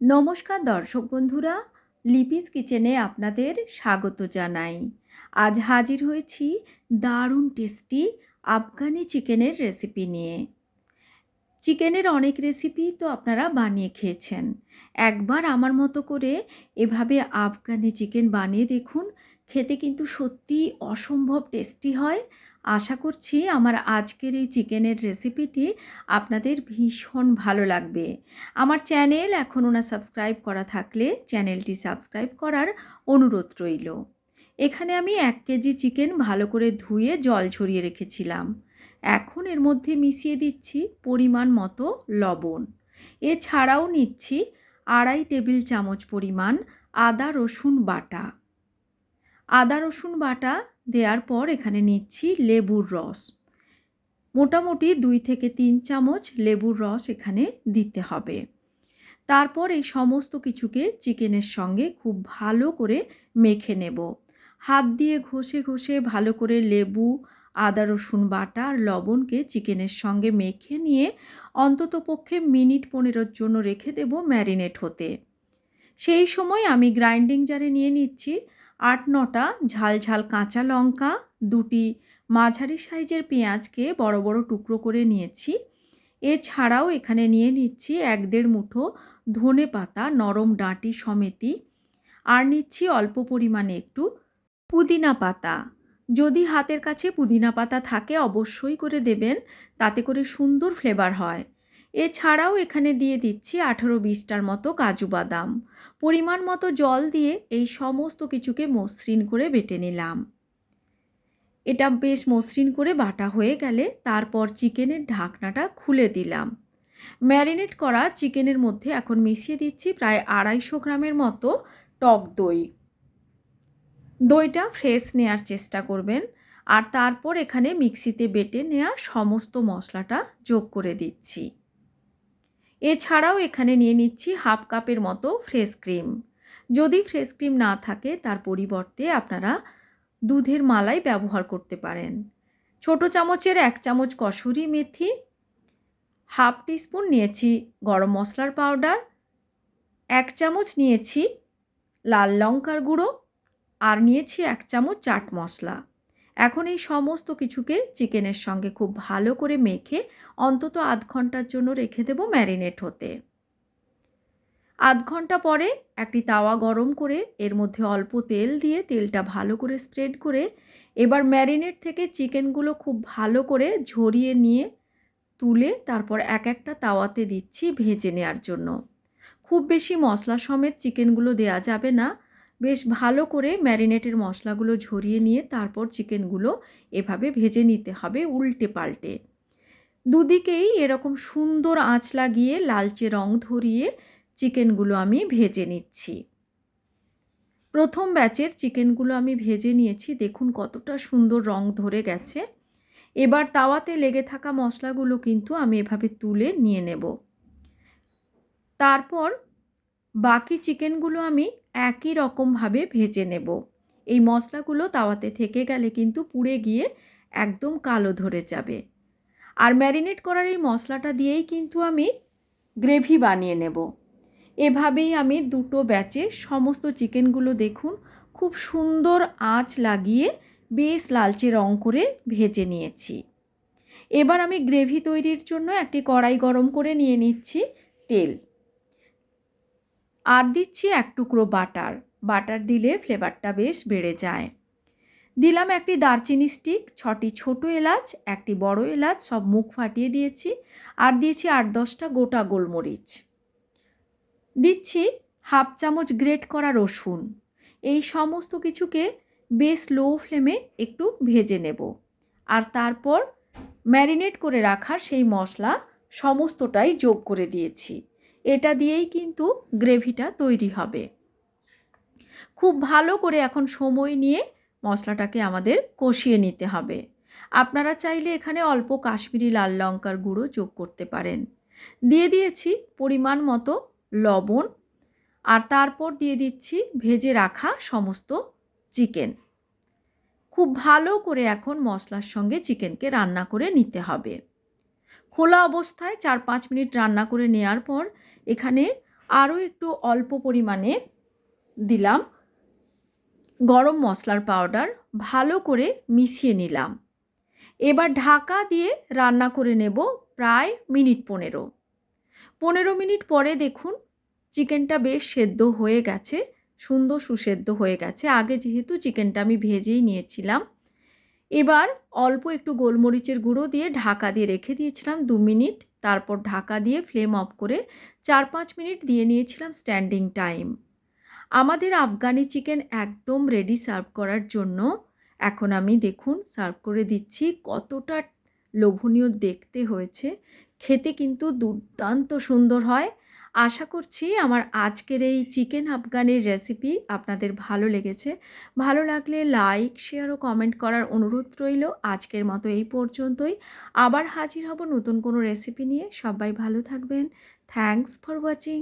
নমস্কার দর্শক বন্ধুরা, লিপিস কিচেনে আপনাদের স্বাগত জানাই। আজ হাজির হয়েছি দারুণ টেস্টি আফগানি চিকেনের রেসিপি নিয়ে। চিকেনের অনেক রেসিপি তো আপনারা বানিয়ে খেয়েছেন। একবার আমার মতো করে এভাবে আফগানি চিকেন বানিয়ে দেখুন, খেতে কিন্তু সত্যি অসম্ভব টেস্টি হয়। আশা করছি আমার আজকের এই চিকেনের রেসিপিটি আপনাদের ভীষণ ভালো লাগবে। আমার চ্যানেল এখনও না সাবস্ক্রাইব করা থাকলে চ্যানেলটি সাবস্ক্রাইব করার অনুরোধ রইল। এখানে আমি এক কেজি চিকেন ভালো করে ধুয়ে জল ঝরিয়ে রেখেছিলাম। এখন এর মধ্যে মিশিয়ে দিচ্ছি পরিমাণ মতো লবণ। এছাড়াও নিচ্ছি আড়াই টেবিল চামচ পরিমাণ আদা রসুন বাটা। আদা রসুন বাটা দেওয়ার পর এখানে নিচ্ছি লেবুর রস। মোটামুটি দুই থেকে তিন চামচ লেবুর রস এখানে দিতে হবে। তারপর এই সমস্ত কিছুকে চিকেনের সঙ্গে খুব ভালো করে মেখে নেব। হাত দিয়ে ঘষে ঘষে ভালো করে লেবু আদা, রসুন বাটা আর লবণকে চিকেনের সঙ্গে মেখে নিয়ে অন্তত পক্ষে মিনিট পনেরোর জন্য রেখে দেব ম্যারিনেট হতে। সেই সময় আমি গ্রাইন্ডিং জারে নিয়ে নিচ্ছি আট, নটা ঝাল ঝাল কাঁচা লঙ্কা, দুটি মাঝারি সাইজের পেঁয়াজকে বড় বড় টুকরো করে নিয়েছি। এছাড়াও এখানে নিয়ে নিচ্ছি এক দেড় মুঠো ধনে পাতা নরম ডাঁটি সমেতি। আর নিচ্ছি অল্প পরিমাণে একটু পুদিনা পাতা। যদি হাতের কাছে পুদিনা পাতা থাকে, অবশ্যই করে দেবেন। তাতে করে সুন্দর ফ্লেভার হয়। এছাড়াও এখানে দিয়ে দিচ্ছি আঠেরো বিশটার মতো কাজু বাদাম। পরিমাণ মতো জল দিয়ে এই সমস্ত কিছুকে মসৃণ করে বেটে নিলাম। এটা বেশ মসৃণ করে বাটা হয়ে গেলে তারপর চিকেনের ঢাকনাটা খুলে দিলাম। ম্যারিনেট করা চিকেনের মধ্যে এখন মিশিয়ে দিচ্ছি প্রায় আড়াইশো গ্রামের মতো টক দই। দইটা ফ্রেশ নেয়ার চেষ্টা করবেন আর তারপর এখানে মিক্সিতে বেটে নেওয়া সমস্ত মশলাটা যোগ করে দিচ্ছি। এছাড়াও এখানে নিয়ে নিচ্ছি হাফ কাপের মতো ফ্রেশ ক্রিম। যদি ফ্রেশ ক্রিম না থাকে, তার পরিবর্তে আপনারা দুধের মালাই ব্যবহার করতে পারেন। ছোট চামচের এক চামচ কসুরি মেথি, হাফ টিস্পুন নিয়েছি গরম মশলার পাউডার, এক চামচ নিয়েছি লাল লঙ্কার গুঁড়ো আর নিয়েছি এক চামচ চাট মশলা। এখন এই সমস্ত কিছুকে চিকেনের সঙ্গে খুব ভালো করে মেখে অন্তত আধ ঘণ্টার জন্য রেখে দেবো ম্যারিনেট হতে। আধ ঘণ্টা পরে একটি তাওয়া গরম করে এর মধ্যে অল্প তেল দিয়ে তেলটা ভালো করে স্প্রেড করে এবার ম্যারিনেট থেকে চিকেনগুলো খুব ভালো করে ঝরিয়ে নিয়ে তুলে তারপর এক একটা তাওয়াতে দিচ্ছি ভেজে নেওয়ার জন্য। খুব বেশি মশলা সমেত চিকেনগুলো দেয়া যাবে না। বেশ ভালো করে ম্যারিনেটের মশলাগুলো ঝরিয়ে নিয়ে তারপর চিকেনগুলো এভাবে ভেজে নিতে হবে উল্টে পাল্টে। দুদিকেই এরকম সুন্দর আঁচ লাগিয়ে লালচে রং ধরিয়ে চিকেনগুলো আমি ভেজে নিচ্ছি। প্রথম ব্যাচের চিকেনগুলো আমি ভেজে নিয়েছি, দেখুন কতটা সুন্দর রং ধরে গেছে। এবার তাওয়াতে লেগে থাকা মশলাগুলো কিন্তু আমি এভাবে তুলে নিয়ে নেব। তারপর বাকি চিকেনগুলো আমি একই রকমভাবে ভেজে নেব। এই মশলাগুলো তাওয়াতে থেকে গেলে কিন্তু পুড়ে গিয়ে একদম কালো ধরে যাবে। আর ম্যারিনেট করার এই মশলাটা দিয়েই কিন্তু আমি গ্রেভি বানিয়ে নেব। এভাবেই আমি দুটো ব্যাচে সমস্ত চিকেনগুলো দেখুন, খুব সুন্দর আঁচ লাগিয়ে বেশ লালচে রং করে ভেজে নিয়েছি। এবার আমি গ্রেভি তৈরির জন্য একটি কড়াই গরম করে নিয়ে নিচ্ছি তেল। আর দিচ্ছি এক টুকরো বাটার। বাটার দিলে ফ্লেভারটা বেশ বেড়ে যায়। দিলাম একটি দারচিনি স্টিক, ছটি ছোট এলাচ, একটি বড় এলাচ, সব মুখ ফাটিয়ে দিয়েছি আর দিয়েছি আট দশটা গোটা গোলমরিচ। দিচ্ছি হাফ চামচ গ্রেট করা রসুন। এই সমস্ত কিছুকে বেশ লো ফ্লেমে একটু ভেজে নেব। আর তারপর ম্যারিনেট করে রাখার সেই মশলা সমস্তটাই যোগ করে দিয়েছি। এটা দিয়েই কিন্তু গ্রেভিটা তৈরি হবে। খুব ভালো করে এখন সময় নিয়ে মশলাটাকে আমাদের কষিয়ে নিতে হবে। আপনারা চাইলে এখানে অল্প কাশ্মীরি লাল লঙ্কার গুঁড়ো যোগ করতে পারেন। দিয়ে দিয়েছি পরিমাণ মতো লবণ আর তারপর দিয়ে দিচ্ছি ভেজে রাখা সমস্ত চিকেন। খুব ভালো করে এখন মশলার সঙ্গে চিকেনকে রান্না করে নিতে হবে। খোলা অবস্থায় চার পাঁচ মিনিট রান্না করে নেওয়ার পর এখানে আরও একটু অল্প পরিমাণে দিলাম গরম মশলার পাউডার, ভালো করে মিশিয়ে নিলাম। এবার ঢাকা দিয়ে রান্না করে নেব প্রায় মিনিট পনেরো। পনেরো মিনিট পরে দেখুন চিকেনটা বেশ সেদ্ধ হয়ে গেছে, সুন্দর সুসেদ্ধ হয়ে গেছে। আগে যেহেতু চিকেনটা আমি ভেজেই নিয়েছিলাম এবার অল্প একটু গোলমরিচের গুঁড়ো দিয়ে ঢাকা দিয়ে রেখে দিয়েছিলাম দু মিনিট। তারপর ঢাকা দিয়ে ফ্লেম অফ করে চার পাঁচ মিনিট দিয়ে নিয়েছিলাম স্ট্যান্ডিং টাইম। আমাদের আফগানি চিকেন একদম রেডি সার্ভ করার জন্য। এখন আমি দেখুন সার্ভ করে দিচ্ছি কতটা লোভনীয় দেখতে হয়েছে। খেতে কিন্তু দুর্দান্ত সুন্দর হয়। আশা করছি আমার আজকের এই চিকেন আফগানের রেসিপি আপনাদের ভালো লেগেছে। ভালো লাগলে লাইক শেয়ার ও কমেন্ট করার অনুরোধ রইল। আজকের মতো এই পর্যন্তই। আবার হাজির হব নতুন কোনো রেসিপি নিয়ে। সবাই ভালো থাকবেন। Thanks for watching